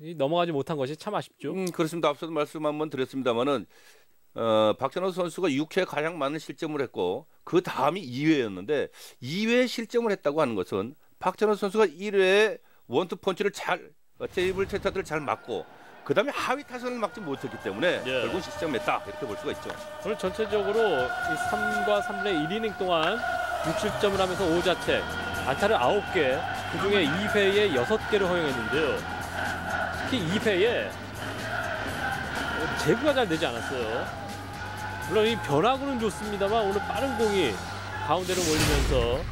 이 넘어가지 못한 것이 참 아쉽죠. 음, 그렇습니다. 앞서도 말씀 한번 드렸습니다만은 어, 박찬호 선수가 6회 가장 많은 실점을 했고 그 다음이 2회였는데 2회 실점을 했다고 하는 것은 박찬호 선수가 1회에 원투 펀치를 잘 어, 테이블 테타들을 잘 맞고 그 다음에 하위 타선을 막지 못했기 때문에 예. 결국 실점했다 이렇게 볼 수가 있죠. 오늘 전체적으로 이 3과 3분의 1이닝 동안 6실점을 하면서 5자책, 안타를 9개, 그중에 2회에 6개를 허용했는데요. 특히 2회에 제구가 잘 되지 않았어요. 물론 이 변화구는 좋습니다만 오늘 빠른 공이 가운데로 몰리면서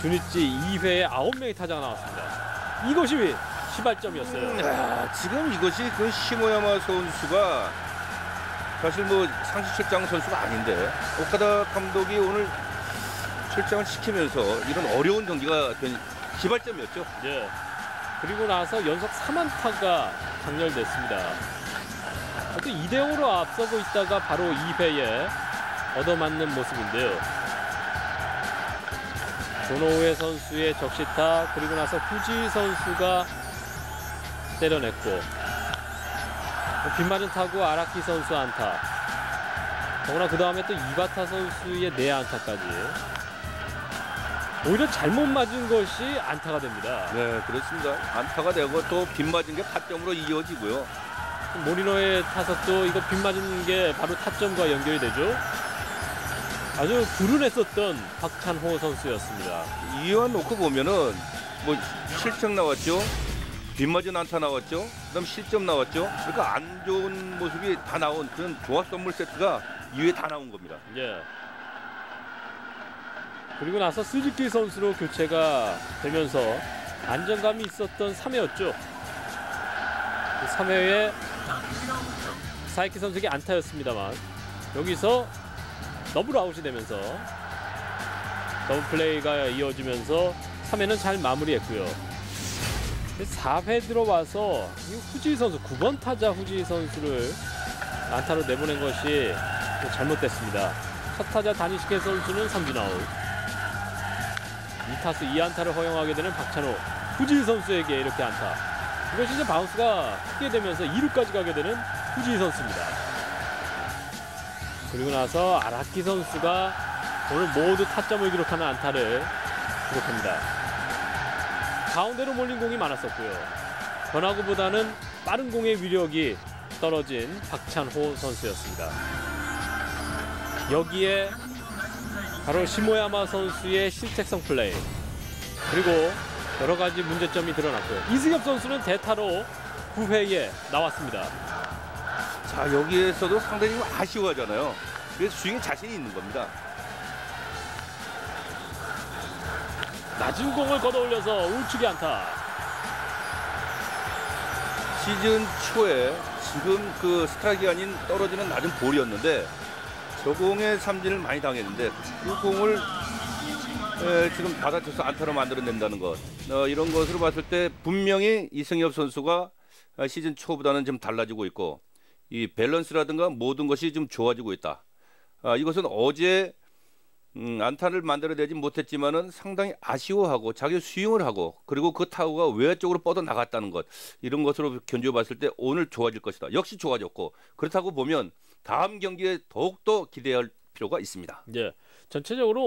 주니치 2회에 9명의 타자가 나왔습니다. 이것이 시발점이었어요. 야, 지금 이것이 그 시모야마 선수가 사실 뭐 상시 출장 선수가 아닌데 오카다 감독이 오늘 출장을 시키면서 이런 어려운 경기가 된 기발점이었죠. 예. 그리고 나서 연속 3안타가 장렬됐습니다. 또 2대 0으로 앞서고 있다가 바로 2회에 얻어맞는 모습인데요. 조노우에 선수의 적시타 그리고 나서 후지 선수가 때려냈고 빗맞은 타구 아라키 선수 안타 더구나 그 다음에 또 이바타 선수의 내 안타까지 오히려 잘못 맞은 것이 안타가 됩니다. 네, 그렇습니다. 안타가 되고 또 빗맞은 게 타점으로 이어지고요. 모리노의 타석도 이거 빗 맞은 게 바로 타점과 연결이 되죠. 아주 불운했었던 박찬호 선수였습니다. 이와 놓고 보면은 뭐 실점 나왔죠. 빗맞은 안타 나왔죠. 그다음 실점 나왔죠. 그러니까 안 좋은 모습이 다 나온 그런 조합 선물 세트가 이후에 다 나온 겁니다. 예. 그리고 나서 스즈키 선수로 교체가 되면서 안정감이 있었던 3회였죠. 3회에 사이키 선수에게 안타였습니다만 여기서 더블 아웃이 되면서 더블 플레이가 이어지면서 3회는 잘 마무리했고요. 4회 들어와서 이 후지 선수 9번 타자 후지 선수를 안타로 내보낸 것이 잘못됐습니다. 첫 타자 다니시케 선수는 삼진 아웃. 2타수 2안타를 허용하게 되는 박찬호 후지 선수에게 이렇게 안타. 이것이 이제 바운스가 크게 되면서 2루까지 가게 되는 후지 선수입니다. 그리고 나서 아라키 선수가 오늘 모두 타점을 기록하는 안타를 기록합니다. 가운데로 몰린 공이 많았었고요. 변화구보다는 빠른 공의 위력이 떨어진 박찬호 선수였습니다. 여기에 바로 시모야마 선수의 실책성 플레이 그리고 여러 가지 문제점이 드러났고요. 이승엽 선수는 대타로 9회에 나왔습니다. 자 여기에서도 상당히 좀 아쉬워하잖아요. 그래서 스윙에 자신이 있는 겁니다. 낮은 공을 걷어올려서 우측에 안타. 시즌 초에 지금 그 스트라이크가 아닌 떨어지는 낮은 볼이었는데 저 공에 삼진을 많이 당했는데 그 공을 에, 지금 받아쳐서 안타로 만들어낸다는 것 어, 이런 것으로 봤을 때 분명히 이승엽 선수가 어, 시즌 초보다는 좀 달라지고 있고 이 밸런스라든가 모든 것이 좀 좋아지고 있다. 아, 이것은 어제 음, 안타를 만들어내지 못했지만은 상당히 아쉬워하고 자기 스윙을 하고 그리고 그 타구가 외쪽으로 뻗어 나갔다는 것 이런 것으로 견뎌봤을 때 오늘 좋아질 것이다. 역시 좋아졌고 그렇다고 보면 다음 경기에 더욱더 기대할 필요가 있습니다. 예. 전체적으로